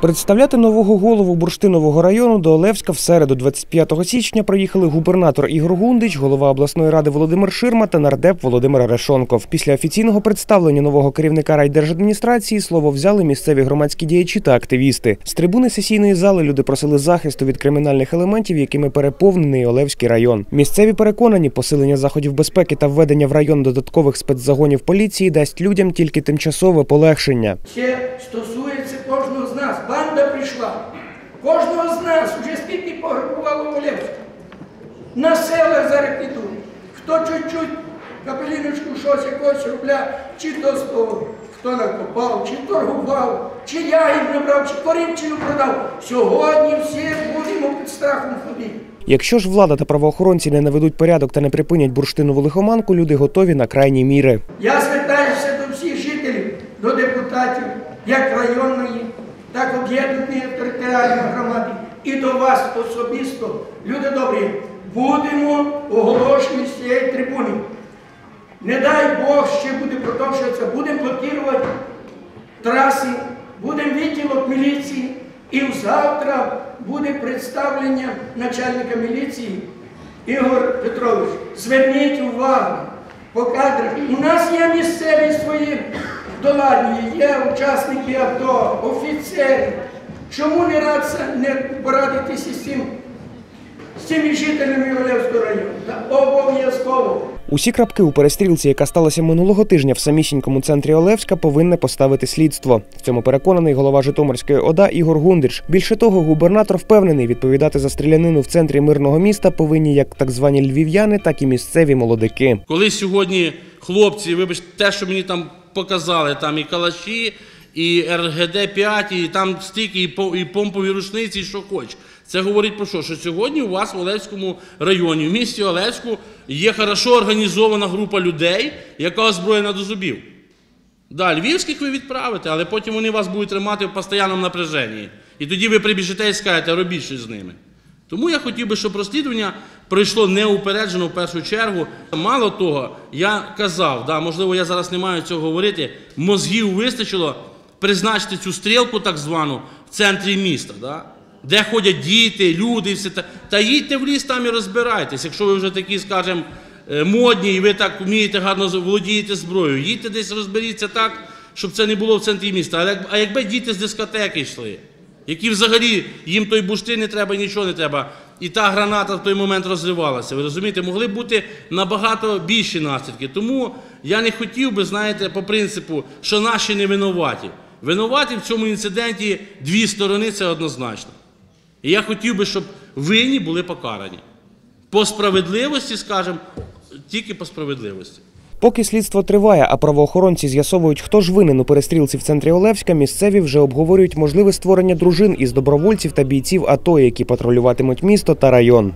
Представляти нового голову Бурштинового району до Олевська в середу, 25 січня, приїхали губернатор Ігор Гундич, голова обласної ради Володимир Ширма та нардеп Володимир Арешонков. Після офіційного представлення нового керівника райдержадміністрації слово взяли місцеві громадські діячі та активісти. З трибуни сесійної зали люди просили захисту від кримінальних елементів, якими переповнений Олевський район. Місцеві переконані, посилення заходів безпеки та введення в район додаткових спецзагонів поліції дасть людям тільки тимчасове полегшення. Це стосується кожного з нас. Банда прийшла. Кожного з нас вже скільки пограбувало Олевську. На селах зараз підуть. Хто чуть-чуть капеліночку щось якогось рубля, чи то з того, хто накопав, чи торгував, чи ягід набрав, чи корінчину продав. Сьогодні всі будемо під страхом ходити. Якщо ж влада та правоохоронці не наведуть порядок та не припинять бурштинову лихоманку, люди готові на крайні міри. Я звертаюся до всіх жителів, до депутатів, як районної, так об'єднаної територіальної громади, і до вас особисто. Люди добрі, будемо оголошені з цієї трибуни. Не дай Бог ще буде продовжуватися, будемо блокувати траси, будемо відділок міліції. І завтра буде представлення начальника міліції Ігор Петрович. Зверніть увагу по кадрах. У нас є місцеві свої доладні, є учасники АТО, офіцери. Чому не радиться не порадитися з цим, з цими жителями Олевського району? Та обов'язково. Усі крапки у перестрілці, яка сталася минулого тижня в самісінькому центрі Олевська, повинне поставити слідство. В цьому переконаний голова Житомирської ОДА Ігор Гундич. Більше того, губернатор впевнений, відповідати за стрілянину в центрі мирного міста повинні як так звані львів'яни, так і місцеві молодики. Коли сьогодні хлопці, вибачте, те, що мені там показали, там і калаші, і РГД-5, і там стільки, і, помпові рушниці, і що хоч. Це говорить про що? Що сьогодні у вас в Олевському районі, в місті Олевську, є хорошо організована група людей, яка озброєна до зубів. Да, львівських ви відправите, але потім вони вас будуть тримати в постійному напряженні. І тоді ви прибіжите і скажете, робіть щось з ними. Тому я хотів би, щоб розслідування пройшло неупереджено в першу чергу. Мало того, я казав, да, можливо, я зараз не маю цього говорити, мозгів вистачило призначити цю стрілку так звану в центрі міста, да, де ходять діти, люди, і все та, та їдьте в ліс там і розбирайтесь, якщо ви вже такі, скажімо, е, модні і ви так вмієте гарно володієте зброєю. Їдьте десь розберіться так, щоб це не було в центрі міста. А якби діти з дискотеки йшли, які взагалі їм той бурштин не треба, нічого не треба. І та граната в той момент розривалася. Ви розумієте, могли бути набагато більші наслідки. Тому я не хотів би, знаєте, по принципу, що наші не винуваті. Винуваті в цьому інциденті дві сторони це однозначно. І я хотів би, щоб винні були покарані. По справедливості, скажімо, тільки по справедливості. Поки слідство триває, а правоохоронці з'ясовують, хто ж винен у перестрілці в центрі Олевська, місцеві вже обговорюють можливе створення дружин із добровольців та бійців АТО, які патрулюватимуть місто та район.